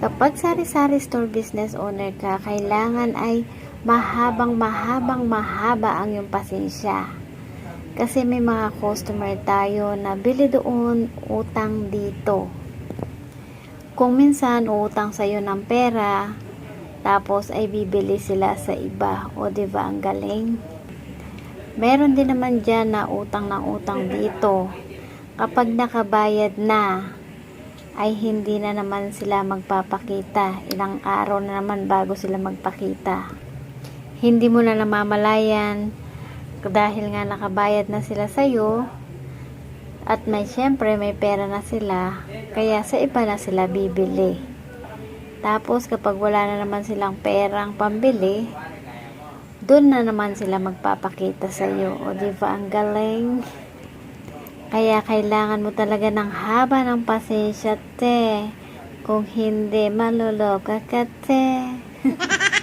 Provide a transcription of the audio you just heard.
Kapag sari-sari store business owner ka, kailangan ay mahabang mahabang mahaba ang iyong pasensya. Kasi may mga customer tayo na bili doon, utang dito. Kung minsan utang sa'yo ng pera, tapos ay bibili sila sa iba. O ba ang galing? Meron din naman dyan na utang ng utang dito. Kapag nakabayad na, ay hindi na naman sila magpapakita. Ilang araw na naman bago sila magpakita. Hindi mo na namamalayan dahil nga nakabayad na sila sa'yo at may syempre may pera na sila kaya sa iba na sila bibili. Tapos kapag wala na naman silang perang pambili, doon na naman sila magpapakita sa iyo. O di ba ang galing? Kaya kailangan mo talaga ng haba ng pasensya, te. Kung hindi, maloloka ka, te.